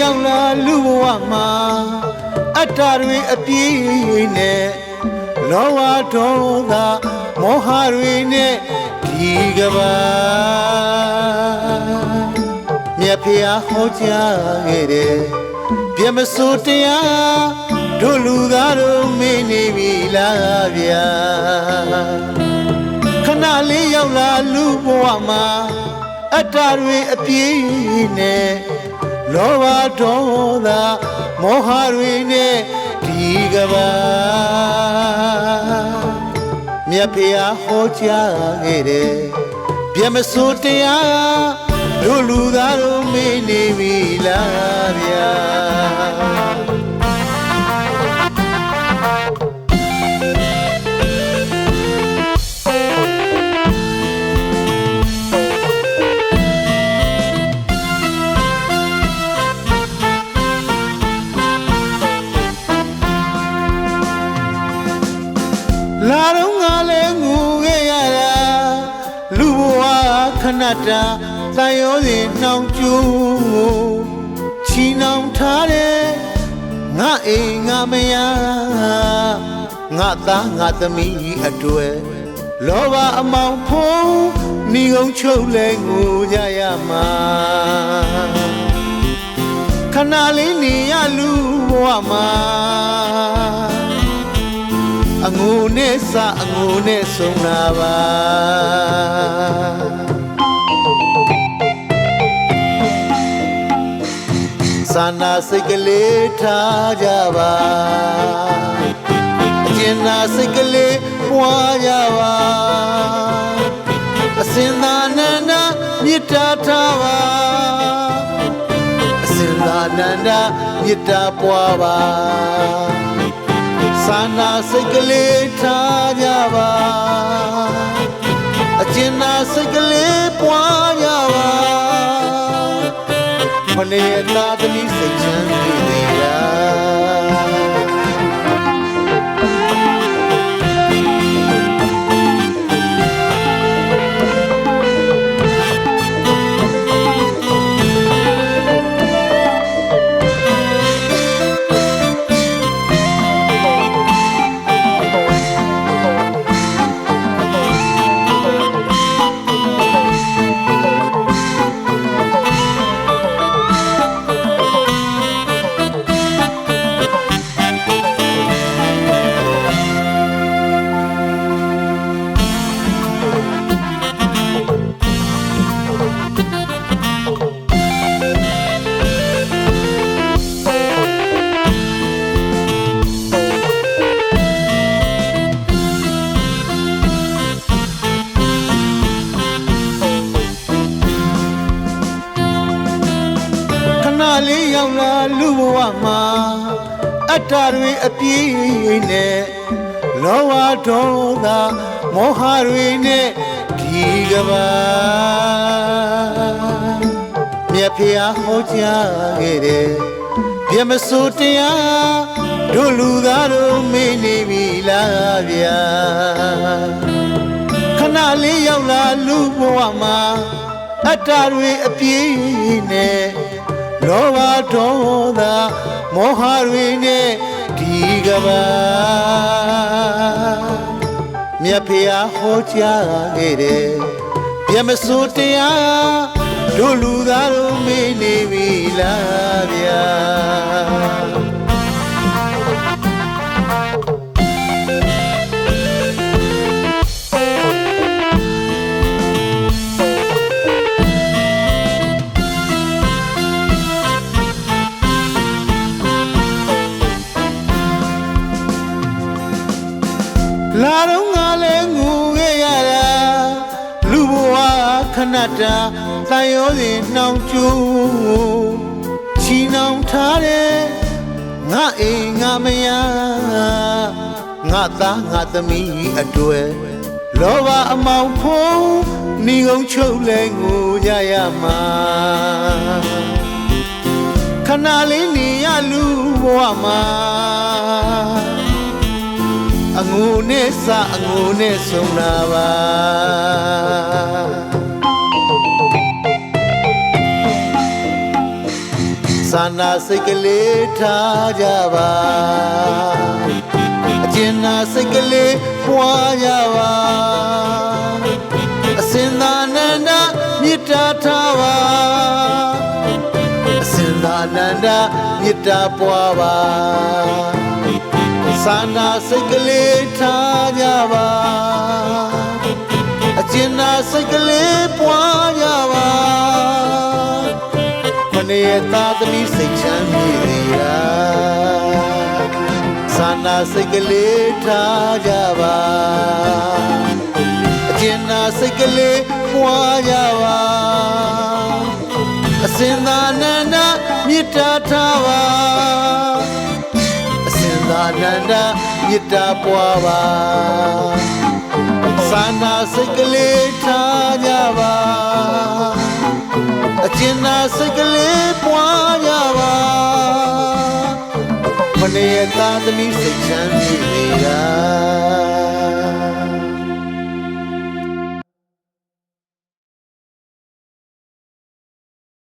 ရောက်လာလူဘဝမှာအတ္တတွေအပြည့်နဲ့လောဘဒေါသမောဟတွေနဲ့ဒီကဘာမြတ်ဖျားဟောကြားခဲ့တယ်ပြမစိုးတရားတို့လူသားတို့မင်းနေပြီလားဗျာခဏလေးရောက်လာလူဘဝမှာအတ္တတွေအပြည့်နဲ့ လောဘဒေါသမောဟတွေနဲ့ဒီကဘာမြတ်ဖျားဟောကြားခဲ့တယ်ပြမစိုးတရားတို့လူသားတို့မေးနေပြီလားဗျာ လာတော့ငါလည်းငူခဲ့ရတာလူဘဝခဏတာတန်ရောစဉ်နှောင်ကျူးချီနှောင်ထားတယ်ငါအိမ်ငါမယားငါသားငါသမီးအတွေ့လောဘအမောင်ဖုံးဤကုန်းချုပ်လဲငူကြရမှာခဏလေးနေရလူဘဝမှာ အငူနဲ့စအငူနဲ့ဆုံးလာပါစာနာစိတ်ကလေးထားကြပါအကျဉ်းနာစိတ်ကလေးပွားကြပါအစင်သာနန္ဒမေတ္တာထားပါအစင်သာနန္ဒမေတ္တာပွားပါ စာနာစိတ်ကလေးထားကြပါအကျဉ်းနာစိတ်ကလေးပွားကြပါမနေ့ကသမီးစိတ်ချမ်းသာသေး တ္တတွေအပြည့်နဲ့လောဘဒေါသမောဟတွေနဲ့ဒီကဘာမြတ်ဖျားဟောကြားခဲ့တယ်ပြမစိုးတရားတို့လူသားတို့မေးနေပြီလားဗျာခဏလေးရောက်လာလူဘဝမှာအတ္တတွေအပြည့်နဲ့လောဘ ဒေါသမောဟတွေနဲ့ဒီကဘာမြတ်ဖျားဟောကြားခဲ့တယ်ပြမစိုးတရားတို့လူသားတို့မေးနေပြီလားဗျာ ခဏတာတန်ရောစဉ်နှောင်ကျူးချီနှောင်ထားတယ်ငါအိမ်ငါမယားငါသားငါသမီးအတွေ့လောဘအမောင်ဖုံးဤကုန်းချုပ်လဲငူကြရမှာခဏလေးနေရလူဘဝမှာအငူနဲ့စအငူနဲ့ဆုံးလာပါ သာနာစိတ်ကလေးထားကြပါအကျဉ်းနာစိတ်ကလေးပွားကြပါအစင်သာနန္ဒမေတ္တာထားပါအစင်သာနန္ဒမေတ္တာပွားပါသာနာစိတ်ကလေးထားကြပါအကျဉ်းနာစိတ်ကလေးပွား နေရသားသမီးစိတ်ချမ်းမြေရာသာနာစိတ်ကလေးထားကြပါအကျဉ်းနာစိတ်ကလေးပွားကြပါအစင်သာနန္ဒမေတ္တာထားပါအစင်သာနန္ဒမေတ္တာပွားပါသာနာစိတ်ကလေးထားကြပါ အကျဉ်းသာစိတ်ကလေးပွားကြပါမနေရသားသမီးစိတ်ချမ်းမြေရာ